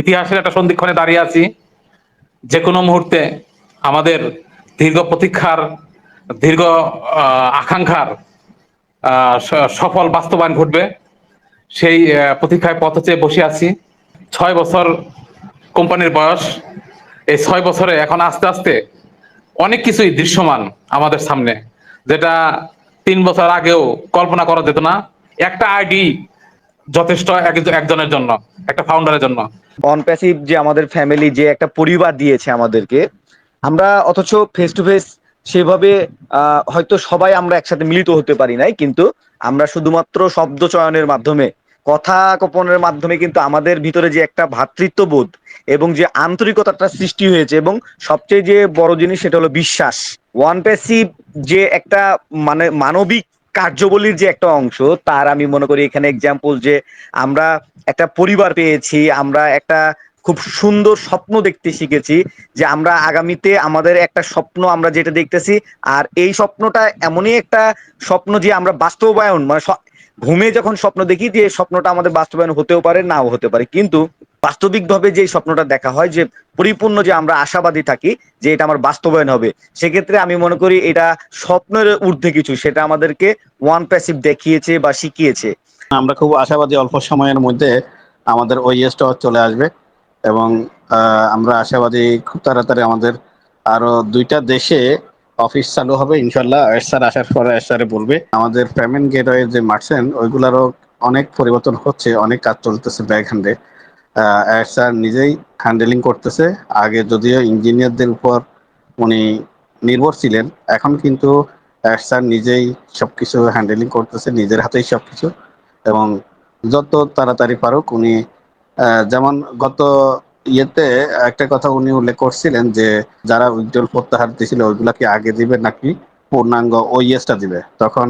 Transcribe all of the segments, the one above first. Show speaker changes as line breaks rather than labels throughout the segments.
ইতিহাসের একটা সন্ধিক্ষণে দাঁড়িয়ে আছি। যে কোনো মুহূর্তে আমাদের দীর্ঘ প্রতীক্ষার, দীর্ঘ আকাঙ্ক্ষার সফল বাস্তবায়ন ঘটবে। সেই প্রতীক্ষায় পথ চেয়ে বসে আছি। ছয় বছর কোম্পানির বয়স। এই ছয় বছরে এখন আস্তে আস্তে অনেক কিছুই দৃশ্যমান আমাদের সামনে, যেটা তিন বছর আগেও কল্পনা করা যেত না। একটা আইডি যথেষ্ট এক- একজনের জন্য, একটা ফাউন্ডারের জন্য।
অন প্যাসিভ যে আমাদের ফ্যামিলি যে একটা পরিবার দিয়েছে আমাদেরকে, আমরা অথচ ফেস টু ফেস সেভাবে হয়তো সবাই আমরা একসাথে মিলিত হতে পারি নাই, কিন্তু আমরা শুধুমাত্র শব্দ চয়নের মাধ্যমে, কথা কপনের মাধ্যমে কিন্তু আমাদের ভিতরে যে একটা ভ্রাতৃত্ববোধ এবং যে আন্তরিকতাটা সৃষ্টি হয়েছে এবং সবচেয়ে যে বড় জিনিস সেটা হলো বিশ্বাস। ওয়ান প্যাসিভ যে একটা মানে মানবিক কার্যবলীর যে একটা অংশ, তার আমি মনে করি এখানে এক্সাম্পল যে আমরা একটা পরিবার পেয়েছি, আমরা একটা খুব সুন্দর স্বপ্ন দেখতে শিখেছি যে আমরা আগামীতে আমাদের একটা স্বপ্ন আমরা যেটা দেখতেছি, আর এই স্বপ্নটা এমনই একটা স্বপ্ন যে আমরা বাস্তবায়ন মানে ঘুমে যখন স্বপ্ন দেখি যে স্বপ্নটা আমাদের বাস্তবায়ন হতেও পারে, নাও হতে পারে। কিন্তু বাস্তবিকভাবে যে স্বপ্নটা দেখা হয়, যে পরিপূর্ণ যে আমরা আশাবাদী থাকি, যে এটা আমার বাস্তবায়ন হবে, সেক্ষেত্রে আমি মনে করি এটা স্বপ্নের ঊর্ধ্বে কিছু, সেটা আমাদেরকে ওয়ান প্যাসিভ দেখিয়েছে বা শিখিয়েছে।
আমরা খুব আশাবাদী অল্প সময়ের মধ্যে আমাদের ওইএসটা চলে আসবে এবং আমরা আশাবাদী খুব তাড়াতাড়ি আমাদের আরও দুইটা দেশে অফিস চালু হবে ইনশাল্লাহ এসআর আসার পরে এসআরে বলবে। আমাদের পেমেন্ট গেটওয়ে যে মার্চেন্ট ওইগুলারও অনেক পরিবর্তন হচ্ছে, অনেক কাজ চলতেছে ব্যাক হ্যান্ডে এসআর নিজেই হ্যান্ডেলিং করতেছে। আগে যদিও ইঞ্জিনিয়ারদের উপর উনি নির্ভর ছিলেন, এখন কিন্তু এসআর নিজেই সব কিছু হ্যান্ডেলিং করতেছে, নিজের হাতেই সবকিছু। এবং যত তাড়াতাড়ি পারুক উনি যেমন গত ইয়েতে একটা কথা উনি উল্লেখ করছিলেন যে, যারা উজ্জ্বল প্রত্যাহার দিয়েছিল ওইগুলাকে আগে দিবে নাকি পূর্ণাঙ্গ ওইএসটা দিবে? তখন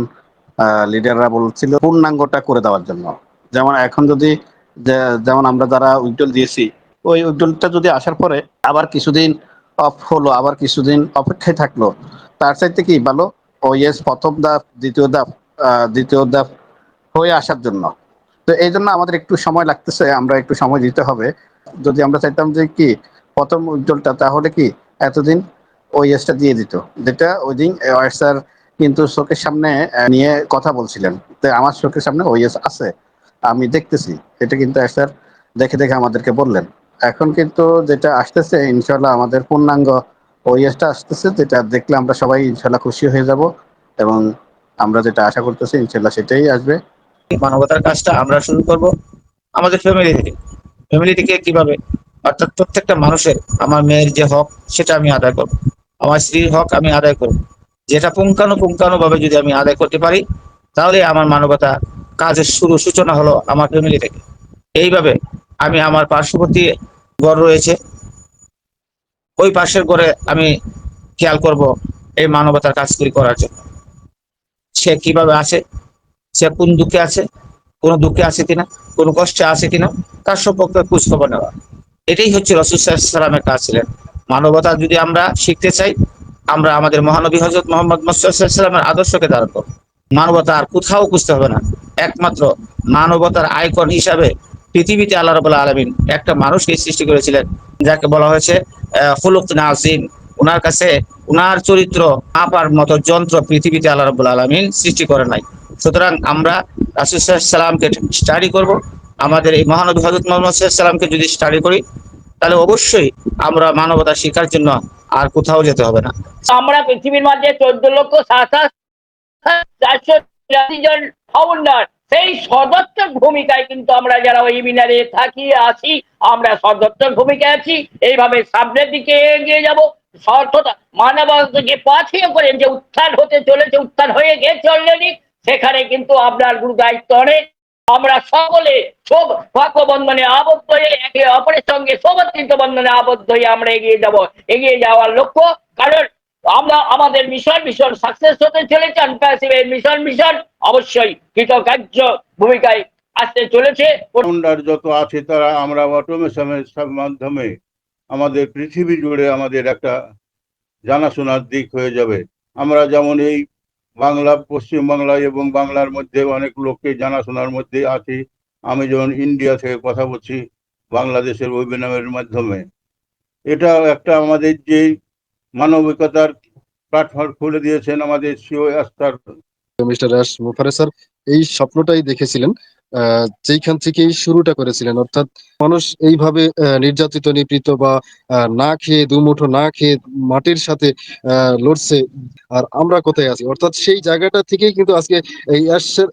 লিডাররা বলছিল পূর্ণাঙ্গটা করে দেওয়ার জন্য। যেমন এখন যদি যেমন আমরা যারা উজ্জ্বল দিয়েছি, ওই উজ্জ্বলটা যদি আসার পরে আবার কিছুদিন অফ হলো, আবার কিছুদিন অপেক্ষায় থাকল, তার চাইতে কি ভালো? ওইএস প্রথম ধাপ, দ্বিতীয় ধাপ দ্বিতীয় ধাপ হয়ে আসার জন্য। তো এই জন্য আমাদের একটু সময় লাগতেছে, আমরা একটু সময় দিতে হবে। যদি আমরা চাইতাম যে কি, প্রথম উজ্জ্বলটা, তাহলে কি এতদিন ওই এসটা দিয়ে দিত। যেটা ওই দিন কিন্তু চোখের সামনে নিয়ে কথা বলছিলেন। তো আমার চোখের সামনে ওই এস আছে। আমি দেখতেছি। এটা কিন্তু স্যার দেখে দেখে আমাদেরকে বললেন। এখন কিন্তু যেটা আসতেছে ইনশাল্লাহ আমাদের পূর্ণাঙ্গ ওইএসটা আসতেছে, যেটা দেখলে আমরা সবাই ইনশাল্লাহ খুশি হয়ে যাব এবং আমরা যেটা আশা করতেছি ইনশাল্লাহ সেটাই আসবে।
মানবতার কাজটা আমরা শুরু করব। আমাদের ফ্যামিলি থেকে। ফ্যামিলি থেকে কীভাবে? অর্থাৎ প্রত্যেকটা মানুষের, আমার মেয়ের যে হক, সেটা আমি আদায় করব। আমার স্ত্রীর হক আমি আদায় করব। যেটা পুঙ্খানু পুঙ্খানু ভাবে যদি আমি আদায় করতে পারি, তাহলে আমার মানবতা কাজের শুরু সূচনা হলো আমার ফ্যামিলি থেকে। এইভাবে আমি আমার পার্শ্ববর্তী গড় রয়েছে। ওই পাশের গড়ে আমি খেয়াল করব এই মানবতার কাজগুলি করার জন্য। সে কীভাবে আছে? সে কোন দুঃখে আছে? কোন দুঃখে আছে কিনা? কোন কষ্টে আছে কিনা? তার সম্পর্কে খোঁজ খবর নেওয়া। এটাই হচ্ছে রসুল সাল্লামের কাজ ছিলেন। মানবতা যদি আমরা শিখতে চাই, আমরা আমাদের মহানবী হজরত মোহাম্মদ মোসাল্লামের আদর্শকে ধারণ করব। মানবতা আর কোথাও খুঁজতে হবে না। একমাত্র মানবতার আইকন হিসাবে পৃথিবীতে আল্লাহ রবুল্লাহ আলমিন একটা মানুষকে সৃষ্টি করেছিলেন, যাকে বলা হয়েছে ফুলুক নাজিম। ওনার কাছে ওনার চরিত্র আপার মতো যন্ত্র পৃথিবীতে আল্লাহ রবুল্লাহ আলমিন সৃষ্টি করে নাই। সুতরাং আমরা রাসুল সাল্লামকে স্টাডি করব। আমাদের এই মহানবী হজরত মোহাম্মদ সাল্লামকে যদি স্টাডি করি, তাহলে অবশ্যই আমরা মানবতা শিকার জন্য আর কোথাও যেতে হবে না।
আমরা পৃথিবীর মধ্যে চোদ্দ লক্ষ সাতাশ জন ফাউন্ডার সেই সদর্থক ভূমিকায় কিন্তু আমরা যারা ওই মিনারে থাকি, আসি, আমরা সদর্থক ভূমিকায় আছি। এইভাবে সামনের দিকে এগিয়ে যাব। সর্থতা মানবতাকে পাঠিয়ে করে যে উত্থান হতে চলেছে, উত্থান হয়ে গেছে অলরেডি সেখানে কিন্তু আপনার গুরু দায়িত্ব অনেক। আমরা সকলে সব বন্ধনে আবদ্ধ হয়ে একে অপরের সঙ্গে সমাতৃত বন্ধনে আবদ্ধ হয়ে আমরা এগিয়ে যাব। এগিয়ে যাওয়ার লক্ষ্য, কারণ আমরা আমাদের মিশন মিশন সাকসেস হতে চলেছে আনপ্যাসিভের মিশন মিশন অবশ্যই কৃতকার্য ভূমিকায় আসতে চলেছে।
যত আছে তারা আমরা অটোমেশনের মাধ্যমে আমাদের পৃথিবী জুড়ে আমাদের একটা জানাশোনার দিক হয়ে যাবে। আমরা যেমন এই বাংলা পশ্চিম বাংলা এবং বাংলার মধ্যে অনেক লোককে জানাশোনার মধ্যে আছি। আমি যেমন ইন্ডিয়া থেকে কথা বলছি, বাংলাদেশের ওয়েবিনারের মাধ্যমে। এটাও একটা আমাদের যে মানবিকতার প্ল্যাটফর্ম খুলে দিয়েছেন আমাদের সিও আস্তার
মিস্টার রাস মুফারে স্যার এই স্বপ্নটাই দেখেছিলেন। আহ, যেইখান থেকেই শুরুটা করেছিলেন অর্থাৎ মানুষ এইভাবে নির্যাতিত নিপীড়িত বা না খেয়ে দুমুঠো না খেয়ে মাটির সাথে লড়ছে আর আমরা কোথায় আছি? অর্থাৎ সেই জায়গাটা থেকেই কিন্তু আজকে এই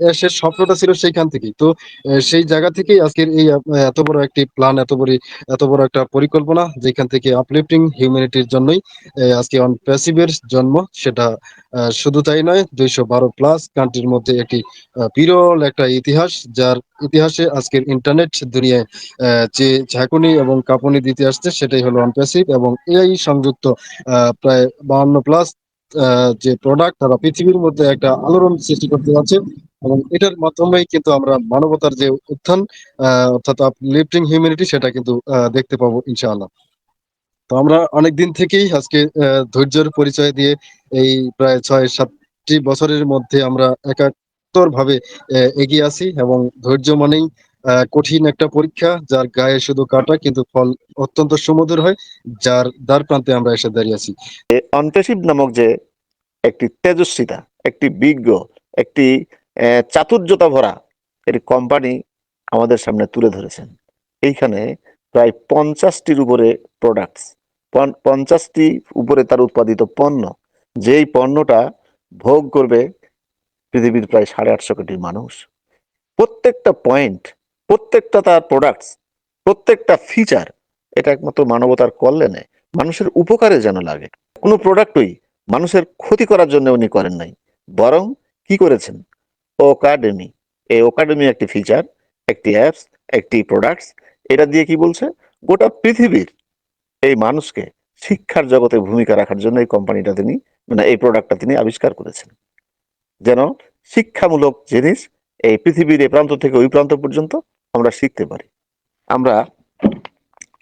অ্যাশের স্বপ্নটা ছিল সেইখান থেকেই। তো সেই জায়গা থেকেই আজকের এই এত বড় একটি প্ল্যান এত বড় এত বড় একটা পরিকল্পনা যেখান থেকে আপলিফটিং হিউম্যানিটির জন্যই আজকে অন প্যাসিভের জন্ম সেটা শুধু তাই নয় দুইশো বারো প্লাস কান্ট্রির মধ্যে একটি বিরল একটা ইতিহাস যার ইতিহাসে আজকের ইন্টারনেট দুনিয়ায় যে ঝাঁকুনি এবং কাঁপুনি দিতে আসছে, সেটাই হলো অনপ্যাসিভ এবং এআই সংযুক্ত প্রায় বাহান্ন প্লাস যে প্রোডাক্ট তারা পৃথিবীর মধ্যে একটা আলোড়ন সৃষ্টি করতে যাচ্ছে এবং এটার মাধ্যমেই কিন্তু আমরা মানবতার যে উত্থান অর্থাৎ লিফটিং হিউম্যানিটি সেটা কিন্তু দেখতে পাবো ইনশাআল্লাহ। তো আমরা অনেক দিন থেকেই আজকে ধৈর্যের পরিচয় দিয়ে এই প্রায় ছয় সাতটি বছরের মধ্যে আমরা একাত্তর ভাবে এগিয়ে আছি এবং ধৈর্য মানেই কঠিন একটা পরীক্ষা যার গায়ে শুধু কাটা কিন্তু ফল অত্যন্ত সুমধুর হয়, যার দ্বার প্রান্তে আমরা এসে দাঁড়িয়ে আছি।
অনপেসিভ নামক যে একটি তেজস্বিতা, একটি বিজ্ঞ, একটি চাতুর্যতা ভরা একটি কোম্পানি আমাদের সামনে তুলে ধরেছেন। এইখানে প্রায় পঞ্চাশটির উপরে প্রোডাক্টস পঞ্চাশটি উপরে তার উৎপাদিত পণ্য, যেই পণ্যটা ভোগ করবে পৃথিবীর প্রায় সাড়ে আটশো কোটি মানুষ। প্রত্যেকটা পয়েন্ট প্রত্যেকটা তার প্রোডাক্টস প্রত্যেকটা ফিচার এটা একমাত্র মানবতার কল্যাণে মানুষের উপকারে যেন লাগে। কোনো প্রোডাক্টই মানুষের ক্ষতি করার জন্য উনি করেন নাই। বরং কি করেছেন? ওকাডেমি এই ওকাডেমি একটি ফিচার একটি অ্যাপস একটি প্রোডাক্টস এটা দিয়ে কি বলছে? গোটা পৃথিবীর এই মানুষকে শিক্ষার জগতে ভূমিকা রাখার জন্য এই কোম্পানিটা তিনি মানে এই প্রোডাক্টটা তিনি আবিষ্কার করেছেন। যেন শিক্ষামূলক জিনিস এই পৃথিবীর এই প্রান্ত থেকে ওই প্রান্ত পর্যন্ত আমরা শিখতে পারি। আমরা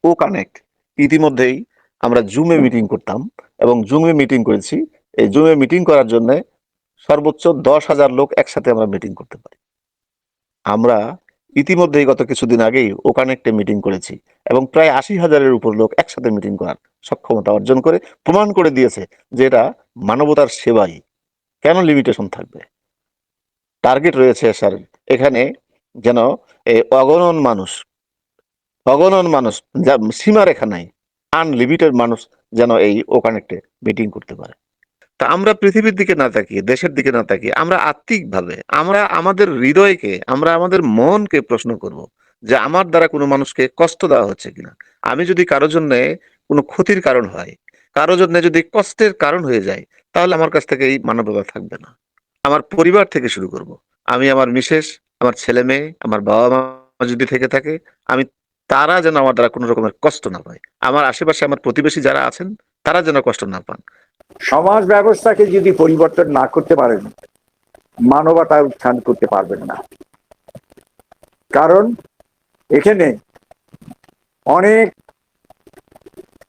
ও কানেক্ট ইতিমধ্যেই আমরা জুমে মিটিং করতাম এবং জুমে মিটিং করেছি। এই জুমে মিটিং করার জন্য সর্বোচ্চ দশ হাজার লোক একসাথে আমরা মিটিং করতে পারি। আমরা ইতিমধ্যেই গত কিছুদিন আগেই ও কানেক্টে মিটিং করেছি এবং প্রায় আশি হাজারের উপর লোক একসাথে মিটিং করার সক্ষমতা অর্জন করে প্রমাণ করে দিয়েছে যে এটা মানবতার সেবাই। কেন লিমিটেশন থাকবে? টার্গেট রয়েছে স্যার এখানে যেন এই অগণন মানুষ অগণন মানুষ, যা সীমারেখা নাই আনলিমিটেড মানুষ যেন এই ও কানেক্টে মিটিং করতে পারে। তা আমরা পৃথিবীর দিকে না তাকিয়ে, দেশের দিকে না তাকিয়ে, আমরা আত্মিকভাবে, আমরা আমাদের হৃদয়কে, আমরা আমাদের মনকে প্রশ্ন করব যে আমার দ্বারা কোনো মানুষকে কষ্ট দেওয়া হচ্ছে কিনা। আমি যদি কারোর জন্য কোনো ক্ষতির কারণ হয়, কারোর জন্য যদি কষ্টের কারণ হয়ে যায় তাহলে আমার কাছ থেকে এই মানবতা থাকবে না। আমার পরিবার থেকে শুরু করব। আমি আমার মিসেস, আমার ছেলে মেয়ে, আমার বাবা মা যদি থেকে থাকে, আমি তারা যেন আমার দ্বারা কোনো রকমের কষ্ট না পায়। আমার আশেপাশে আমার প্রতিবেশী যারা আছেন, তারা যেন কষ্ট না পান।
সমাজ ব্যবস্থাকে যদি পরিবর্তন না করতে পারেন, মানবতা উত্থান করতে পারবেন না। কারণ এখানে অনেক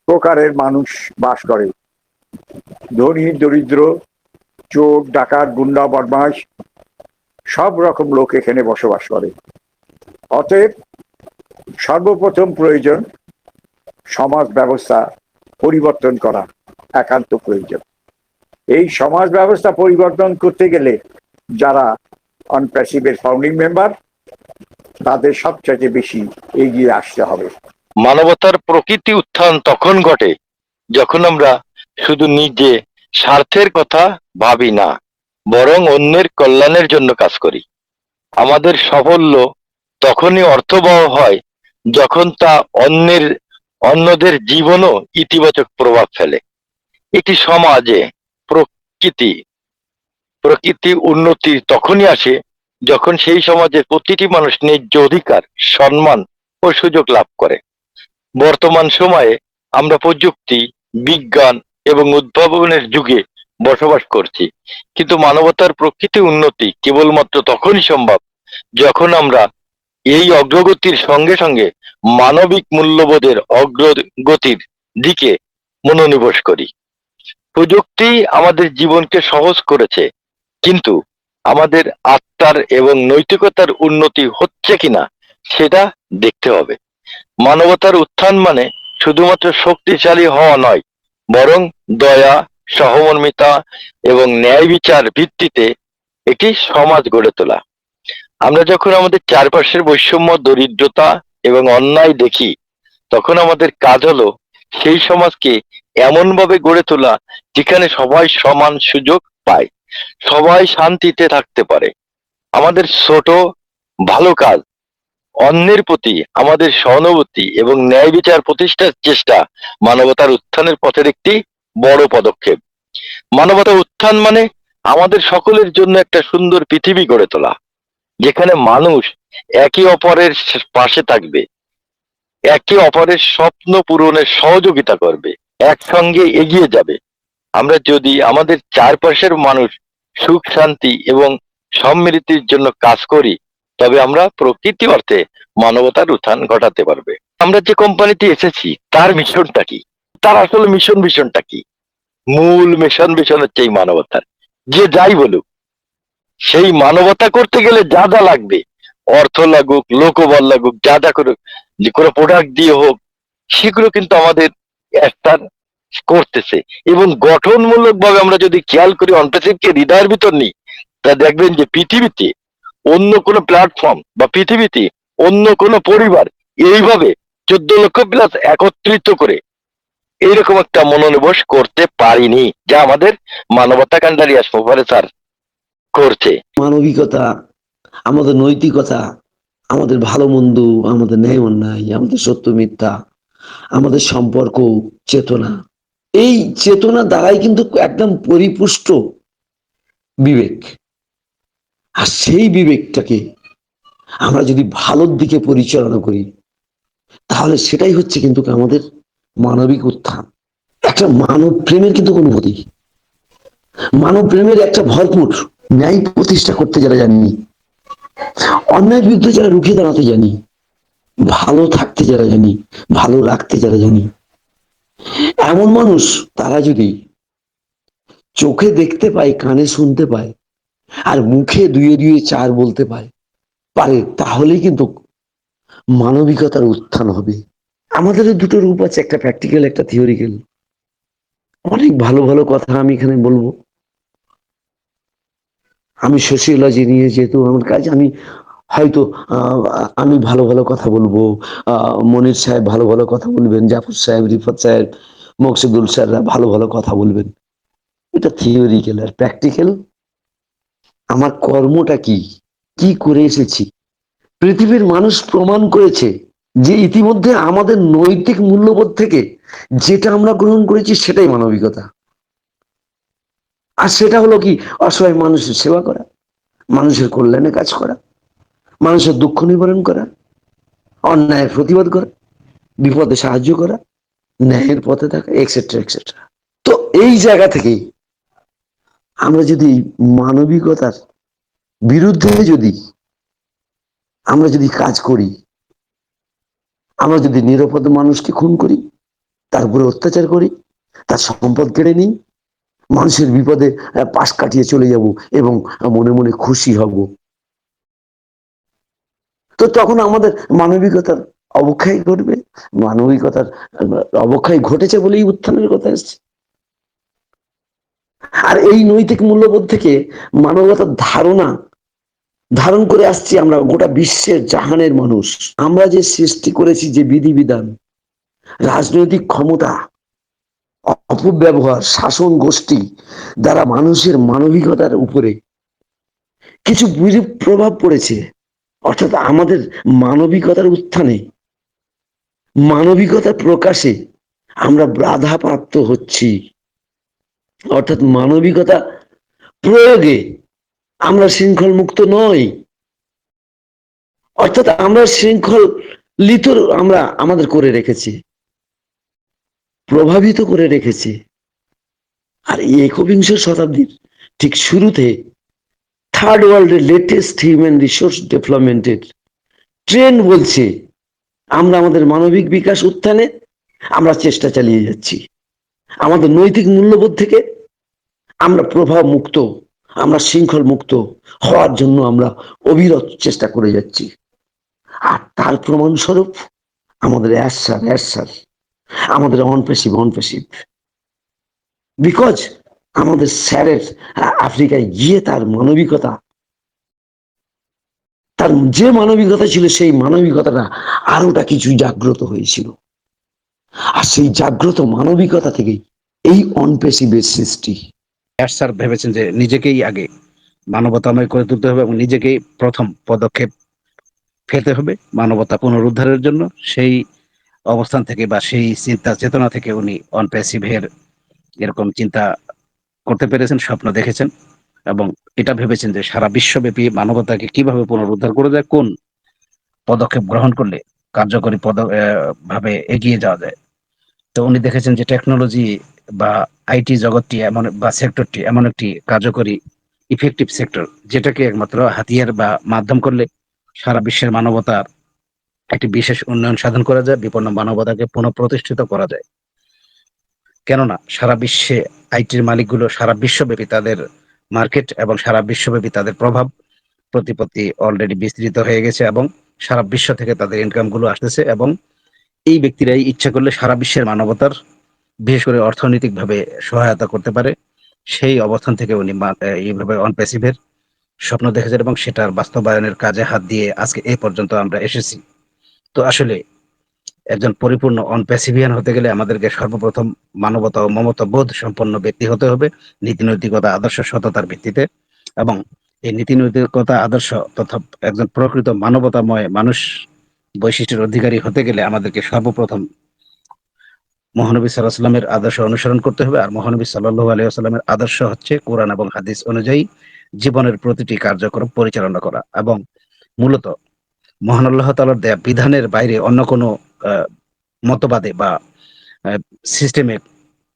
প্রকারের মানুষ বাস করে। ধনী, দরিদ্র, চোর, ডাকাত, গুন্ডা বদমাস সব রকম লোক এখানে বসবাস করে। অতএব সর্বপ্রথম প্রয়োজন সমাজ ব্যবস্থা পরিবর্তন করা, একান্ত প্রয়োজন। এই সমাজ ব্যবস্থা পরিবর্তন করতে গেলে যারা অনপ্যাসিভের ফাউন্ডিং মেম্বার তাদের সবচেয়ে বেশি এগিয়ে আসতে হবে।
মানবতার প্রকৃতি উত্থান তখন ঘটে যখন আমরা শুধু নিজে স্বার্থের কথা ভাবি না, বরং অন্যের কল্যাণের জন্য কাজ করি। আমাদের সাফল্য তখনই অর্থবহ হয় যখন তা অন্যের, অন্যদের জীবনও ইতিবাচক প্রভাব ফেলে। এটি সমাজে প্রকৃতি প্রকৃতি উন্নতি তখনই আসে যখন সেই সমাজের প্রতিটি মানুষ ন্যায্য অধিকার, সম্মান ও সুযোগ লাভ করে। বর্তমান সময়ে আমরা প্রযুক্তি, বিজ্ঞান এবং উদ্ভাবনের যুগে বসবাস করছি। কিন্তু মানবতার প্রকৃতি উন্নতি কেবলমাত্র তখনই সম্ভব যখন আমরা এই অগ্রগতির সঙ্গে সঙ্গে মানবিক মূল্যবোধের অগ্রগতির দিকে মনোনিবেশ করি। প্রযুক্তি আমাদের জীবনকে সহজ করেছে, কিন্তু আমাদের আত্মার এবং নৈতিকতার উন্নতি হচ্ছে কিনা সেটা দেখতে হবে। মানবতার উত্থান মানে শুধুমাত্র শক্তিশালী হওয়া নয় বরং দয়া, সহমর্মিতা এবং ন্যায় বিচার ভিত্তিতে একটি সমাজ গড়ে তোলা। আমরা যখন আমাদের চারপাশের বৈষম্য, দরিদ্রতা এবং অন্যায় দেখি, তখন আমাদের কাজ হলো সেই সমাজকে এমন ভাবে গড়ে তোলা যেখানে সবাই সমান সুযোগ পায়, সবাই শান্তিতে থাকতে পারে। আমাদের ছোট, ভালো কাজ অন্যের প্রতি, আমাদের সহানুভূতি এবং ন্যায় বিচার প্রতিষ্ঠার চেষ্টা মানবতার উত্থানের পথের একটি বড় পদক্ষেপ। মানবতা উত্থান মানে আমাদের সকলের জন্য একটা সুন্দর পৃথিবী গড়ে তোলা, যেখানে মানুষ একে অপরের পাশে থাকবে, একে অপরের স্বপ্ন পূরণের সহযোগিতা করবে, একসঙ্গে এগিয়ে যাবে। আমরা যদি আমাদের চারপাশের মানুষ সুখ, শান্তি এবং সমৃদ্ধির জন্য কাজ করি তবে আমরা প্রকৃতি অর্থে মানবতার উত্থান ঘটাতে পারবে। আমরা যে কোম্পানিতে এসেছি, তার মিশনটা কি? তার আসলে মিশন মিশনটা কি? মূল মিশন মিশন হচ্ছে এই মানবতার। যে যাই বলুক, সেই মানবতা করতে গেলে যা যা লাগবে, অর্থ লাগুক, লোকবল লাগুক, যা যা করুক, যে কোনো প্রোডাক্ট দিয়ে হোক, সেগুলো কিন্তু আমাদের একটা করতেছে। এবং গঠনমূলক ভাবে আমরা যদি খেয়াল করি অনপ্রেসিভকে হৃদয়ের ভিতর নিই, তা দেখবেন যে পৃথিবীতে অন্য কোনো প্ল্যাটফর্ম বা পৃথিবীতে অন্য কোনো পরিবার এইভাবে চোদ্দ লক্ষ প্লাস একত্রিত করে এইরকম একটা মনোনিবেশ করতে পারিনি, যা আমাদের মানবতা কান্ডারি আসফারে করছে।
মানবিকতা, আমাদের নৈতিকতা, আমাদের ভালো মন্দ, আমাদের ন্যায় অন্যায়, আমাদের সত্য মিথ্যা, আমাদের সম্পর্ক, চেতনা, এই চেতনা দ্বারাই কিন্তু একদম পরিপুষ্ট বিবেক। আর সেই বিবেকটাকে আমরা যদি ভালোর দিকে পরিচালনা করি, তাহলে সেটাই হচ্ছে কিন্তু আমাদের মানবিক উত্থান। একটা মানব প্রেমের কিন্তু অনুভূতি মানব প্রেমের একটা ভরপুর ন্যায় প্রতিষ্ঠা করতে যারা জানি অন্যায়ের বিরুদ্ধে যারা রুখে দাঁড়াতে জানি, ভালো থাকতে যারা জানি, ভালো রাখতে যারা জানি, এমন মানুষ তারা যদি চোখে দেখতে পায়, কানে শুনতে পায় আর মুখে দুয়ে দুয়ে চার বলতে পায় পারে, তাহলেই কিন্তু মানবিকতার উত্থান হবে। আমাদের দুটো রূপ আছে, একটা প্র্যাকটিক্যাল একটা থিওরিক্যাল অনেক ভালো ভালো কথা আমি এখানে বলব। আমি সোশিওলজি নিয়ে যেহেতু আমার কাজ, আমি হয়তো আমি ভালো ভালো কথা বলব। মনির সাহেব ভালো ভালো কথা বলবেন, জাফর সাহেব, রিফাত সাহেব, মকসুদুল স্যাররা ভালো ভালো কথা বলবেন। এটা থিওরিক্যাল আর প্র্যাকটিক্যাল আমার কর্মটা কি? কি করে এসেছি? পৃথিবীর মানুষ প্রমাণ করেছে যে ইতিমধ্যে আমাদের নৈতিক মূল্যবোধ থেকে যেটা আমরা গ্রহণ করেছি সেটাই মানবিকতা। আর সেটা হলো কি? অসহায় মানুষের সেবা করা, মানুষের কল্যাণে কাজ করা, মানুষের দুঃখ নিবারণ করা, অন্যায়ের প্রতিবাদ করা, বিপদে সাহায্য করা, ন্যায়ের পথে থাকা এক্সেট্রা এক্সেট্রা তো এই জায়গা থেকেই আমরা যদি মানবিকতার বিরুদ্ধে যদি আমরা যদি কাজ করি, আমরা যদি নিরাপদ মানুষকে খুন করি, তার উপরে অত্যাচার করি, তার সম্পদ কেড়ে নিই, মানুষের বিপদে পাশ কাটিয়ে চলে যাব এবং মনে মনে খুশি হব। তো তখন আমাদের মানবিকতার অবক্ষয় ঘটবে, মানবিকতার অবক্ষয় ঘটেছে বলেই উত্থানের কথা এসছে। আর এই নৈতিক মূল্যবোধ থেকে মানবতার ধারণা ধারণ করে আসছি আমরা গোটা বিশ্বের জাহানের মানুষ। আমরা যে সৃষ্টি করেছি যে বিধিবিধান, রাজনৈতিক ক্ষমতা, অপব্যবহার, শাসন গোষ্ঠী দ্বারা মানুষের মানবিকতার উপরে কিছু বিরূপ প্রভাব পড়েছে। অর্থাৎ আমাদের মানবিকতার উত্থানে, মানবিকতার প্রকাশে আমরা বাধাপ্রাপ্ত হচ্ছি। অর্থাৎ মানবিকতা প্রয়োগে আমরা শৃঙ্খল মুক্ত নই। অর্থাৎ আমরা শৃঙ্খল লিত আমরা আমাদের করে রেখেছি। প্রভাবিত করে রেখেছি। আর এই একবিংশ শতাব্দীর ঠিক শুরুতে থার্ড ওয়ার্ল্ডের লেটেস্ট হিউম্যান রিসোর্স ডেভেলপমেন্টের ট্রেন্ড বলছে, আমরা আমাদের মানবিক বিকাশ উত্থানে আমরা চেষ্টা চালিয়ে যাচ্ছি। আমাদের নৈতিক মূল্যবোধ থেকে আমরা প্রভাব মুক্ত আমরা শৃঙ্খল মুক্ত হওয়ার জন্য আমরা অবিরত চেষ্টা করে যাচ্ছি। আর তার প্রমাণস্বরূপ আমাদের অ্যাসার অ্যাসার আমাদের অনপেসিভ অনপেসিভ বিকজ আমাদের স্যারের আফ্রিকায় গিয়ে তার মানবিকতা, তার যে মানবিকতা ছিল সেই মানবিকতাটা আরোটা কিছু জাগ্রত হয়েছিল। আর সেই জাগ্রত মানবিকতা থেকেই এই অনপেসিভের সৃষ্টি।
স্যার ভেবেছেন যে নিজেকেই আগে মানবতাময় করে তুলতে হবে এবং নিজেকেই প্রথম পদক্ষেপ ফেলতে হবে মানবতা পুনরুদ্ধারের জন্য। সেই অবস্থান থেকে বা সেই চিন্তা চেতনা থেকে উনি অনপ্যাসিভের এরকম চিন্তা করতে পেরেছেন, স্বপ্ন দেখেছেন এবং এটা ভেবেছেন যে সারা বিশ্বব্যাপী মানবতাকে কীভাবে পুনরুদ্ধার করা যায়, কোন পদক্ষেপ গ্রহণ করলে কার্যকরী পদ ভাবে এগিয়ে যাওয়া যায়। তো উনি দেখেছেন যে টেকনোলজি বা আইটি জগৎটি এমন, বা সেক্টরটি এমন একটি কার্যকরী ইফেক্টিভ সেক্টর যেটাকে একমাত্র হাতিয়ার বা মাধ্যম করলে সারা বিশ্বের মানবতার একটি বিশেষ উন্নয়ন সাধন করা যায়, বিপন্ন মানবতাকে পুনঃপ্রতিষ্ঠিত করা যায়। কেননা, সারা বিশ্বে আইটির মালিকগুলো সারা বিশ্বব্যাপী তাদের মার্কেট এবং সারা বিশ্বব্যাপী তাদের প্রভাব প্রতিপত্তি অলরেডি বিস্তৃত হয়ে গেছে এবং সারা বিশ্ব থেকে তাদের ইনকামগুলো আসতেছে এবং এই ব্যক্তিরাই ইচ্ছা করলে সারা বিশ্বের মানবতার, বিশেষ করে অর্থনৈতিকভাবে সহায়তা করতে পারে। সেই অবস্থান থেকে উনি এইভাবে অনপ্যাসিভের স্বপ্ন দেখেছেন এবং সেটার বাস্তবায়নের কাজে হাত দিয়ে আজকে এই পর্যন্ত আমরা এসেছি। তো আসলে একজন পরিপূর্ণ অনপ্যাসিভিয়ান হতে গেলে আমাদেরকে সর্বপ্রথম মানবতা ও মমতা বোধ সম্পন্ন ব্যক্তি হতে হবে নীতি নৈতিকতা আদর্শ, সততার ভিত্তিতে এবং এই নীতি নৈতিকতা আদর্শ তথা একজন প্রকৃত মানবতাময় মানুষ বৈশিষ্ট্যের অধিকারী হতে গেলে আমাদেরকে সর্বপ্রথম মহানবী সাল্লাহ সাল্লামের আদর্শ অনুসরণ করতে হবে। আর মহানবী সাল্লাহ আলিয়া সাল্লামের আদর্শ হচ্ছে কোরআন এবং হাদিস অনুযায়ী জীবনের প্রতিটি কার্যক্রম পরিচালনা করা এবং মূলত মহান আল্লাহ তালার দেয়া বিধানের বাইরে অন্য কোনো মতবাদে বা সিস্টেমে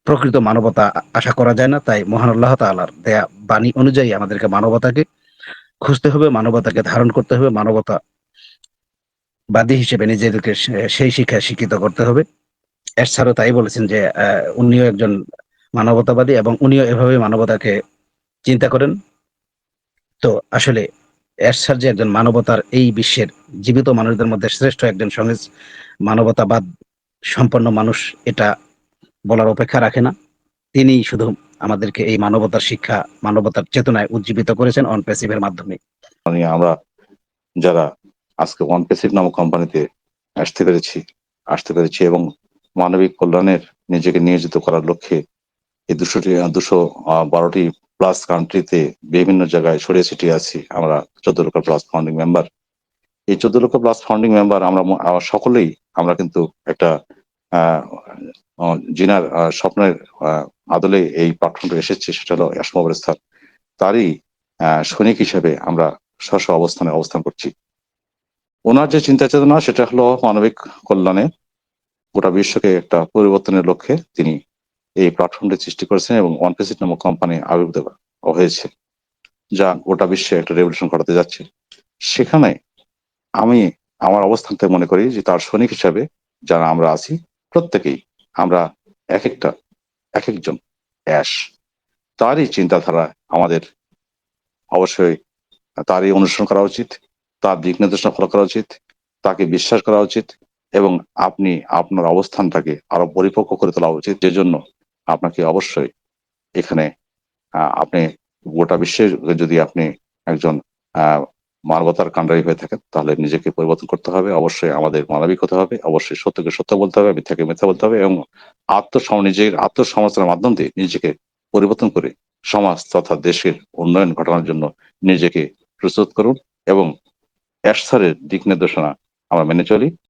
প্রকৃত মানবতা আশা করা যায় না। তাই মহান আল্লাহ তালার দেয়া বাণী অনুযায়ী আমাদেরকে মানবতাকে খুঁজতে হবে, মানবতাকে ধারণ করতে হবে, মানবতা বাদী হিসেবে নিজেদেরকে সেই শিক্ষায় শিক্ষিত করতে হবে। এছাড়াও তাই বলেছেন যে উনিও একজন মানবতাবাদী এবং উনিও এভাবে মানবতাকে চিন্তা করেন। তো আসলে এরশাদ যে একজন মানবতার এই বিশ্বের জীবিত মানুষদের মধ্যে শ্রেষ্ঠ একজন সঙ্গে মানবতাবাদ সম্পন্ন মানুষ, এটা বলার অপেক্ষা রাখে না। তিনি শুধু আমাদেরকে এই মানবতার শিক্ষা, মানবতার চেতনায় উজ্জীবিত করেছেন অনপ্যাসিভের মাধ্যমে।
মানে আমরা যারা আজকে ওয়ান পেসিভ নামক কোম্পানিতে আসতে পেরেছি আসতে পেরেছি এবং মানবিক কল্যাণের নিজেকে নিয়োজিত করার লক্ষ্যে এই দুশোটি, দুশো বারোটি প্লাস কান্ট্রিতে বিভিন্ন জায়গায় ছড়িয়ে ছিটিয়ে আছি আমরা চোদ্দ লক্ষ প্লাস ফাউন্ডিং মেম্বার এই চোদ্দ লক্ষ প্লাস ফাউন্ডিং মেম্বার আমরা সকলেই আমরা কিন্তু একটা জিনার স্বপ্নের আদলে এই প্ল্যাটফর্মটা এসেছে, সেটা হলো অসমবের স্থান তারই সৈনিক হিসেবে আমরা স্ব অবস্থানে অবস্থান করছি। ওনার যে চিন্তা চেতনা, সেটা হলো মানবিক কল্যাণে গোটা বিশ্বকে একটা পরিবর্তনের লক্ষ্যে তিনি এই প্ল্যাটফর্মটি সৃষ্টি করেছেন এবং ওয়ানপেসিট নামক কোম্পানি আবির্ভূত হয়েছে, যা গোটা বিশ্বে একটা রেভলিউশন ঘটাতে যাচ্ছে। সেখানে আমি আমার অবস্থান থেকে মনে করি যে তার সৈনিক হিসাবে যারা আমরা আছি, প্রত্যেকেই আমরা এক একটা এক একজন অ্যাশ তারই চিন্তাধারা আমাদের অবশ্যই, তারই অনুসরণ করা উচিত। তার দিক নির্দেশনা ফলো করা উচিত, তাকে বিশ্বাস করা উচিত এবং আপনি আপনার অবস্থানটাকে আরও পরিপক্ক করে তোলা উচিত। যে জন্য আপনাকে অবশ্যই এখানে আপনি গোটা বিশ্বের যদি আপনি একজন মানবতার কাণ্ডারি হয়ে থাকেন, তাহলে নিজেকে পরিবর্তন করতে হবে। অবশ্যই আমাদের মানবিক হতে হবে, অবশ্যই সত্যকে সত্য বলতে হবে, মিথ্যাকে মিথ্যা বলতে হবে এবং আত্মসম, নিজের আত্মসমালোচনার মাধ্যম দিয়ে নিজেকে পরিবর্তন করে সমাজ তথা দেশের উন্নয়ন ঘটানোর জন্য নিজেকে প্রস্তুত করুন এবং অ্যাশারের দিক নির্দেশনা আমরা মেনে চলি।